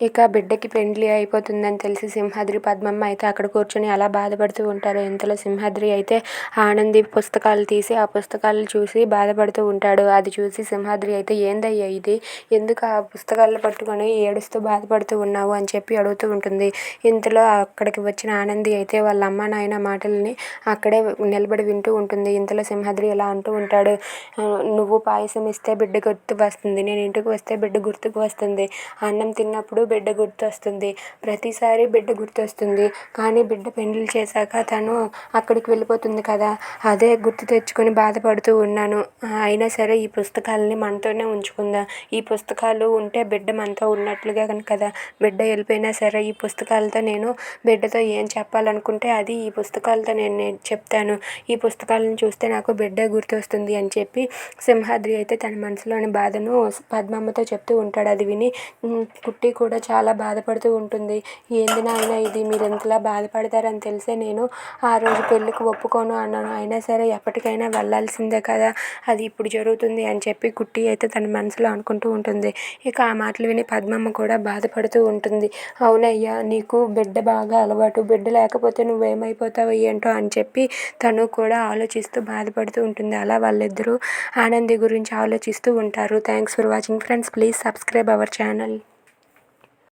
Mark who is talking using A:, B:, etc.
A: ఇక బిడ్డకి పెండ్లి అయిపోతుందని తెలిసి సింహాద్రి పద్మమ్మ అయితే అక్కడ కూర్చొని అలా బాధపడుతూ ఉంటారు. ఇంతలో సింహాద్రి అయితే ఆనంది పుస్తకాలు తీసి ఆ పుస్తకాలు చూసి బాధపడుతూ ఉంటాడు. అది చూసి సింహాద్రి అయితే ఏందయ్యా ఇది? ఎందుకు ఆ పుస్తకాలు పట్టుకొని ఏడుస్తూ బాధపడుతూ ఉన్నావు? అని చెప్పి అడుగుతూ ఉంటుంది. ఇంతలో అక్కడికి వచ్చిన ఆనంది అయితే వాళ్ళ అమ్మ నాయన మాటల్ని అక్కడే నిలబడి వింటూ ఉంటుంది. ఇంతలో సింహాద్రి ఇలా అంటూ ఉంటాడు నువ్వు పాయసం ఇస్తే బిడ్డ గుర్తుకు వస్తుంది. నేను ఇంటికి వస్తే బిడ్డ గుర్తుకు వస్తుంది. అన్నం తిన్నప్పుడు బిడ్డ గుర్తొస్తుంది. ప్రతిసారి బిడ్డ గుర్తొస్తుంది. కానీ బిడ్డ పెండ్లి చేశాక తను అక్కడికి వెళ్ళిపోతుంది కదా. అదే గుర్తు తెచ్చుకొని బాధపడుతూ ఉన్నాను. అయినా సరే ఈ పుస్తకాలని మనతోనే ఉంచుకుందాం. ఈ పుస్తకాలు ఉంటే బిడ్డ మనతో ఉన్నట్లుగా కదా. బిడ్డ వెళ్ళిపోయినా సరే ఈ పుస్తకాలతో నేను బిడ్డతో ఏం చెప్పాలనుకుంటే అది ఈ పుస్తకాలతో నేను నేను చెప్తాను. ఈ పుస్తకాలను చూస్తే నాకు బిడ్డ గుర్తొస్తుంది అని చెప్పి సింహాద్రి అయితే తన మనసులోని బాధను పద్మమ్మతో చెప్తూ ఉంటాడు. అది విని కుట్టి కూడా చాలా బాధపడుతూ ఉంటుంది. ఏంది నాయన ఇది? మీరు ఎంతలా బాధపడతారని తెలిసే నేను ఆ రోజు పెళ్ళికి ఒప్పుకోను అన్నాను. అయినా సరే ఎప్పటికైనా వెళ్ళాల్సిందే కదా. అది ఇప్పుడు జరుగుతుంది అని చెప్పి కుట్టి అయితే తన మనసులో అనుకుంటూ ఉంటుంది. ఇక ఆ మాటలు విని పద్మమ్మ కూడా బాధపడుతూ ఉంటుంది. అవునయ్యా నీకు బిడ్డ బాగా అలవాటు. బిడ్డ లేకపోతే నువ్వేమైపోతావు ఏంటో అని చెప్పి తను కూడా ఆలోచిస్తూ బాధపడుతూ ఉంటుంది. అలా వాళ్ళిద్దరూ ఆనంది గురించి ఆలోచిస్తూ ఉంటారు. Thanks for watching friends. Please subscribe our channel.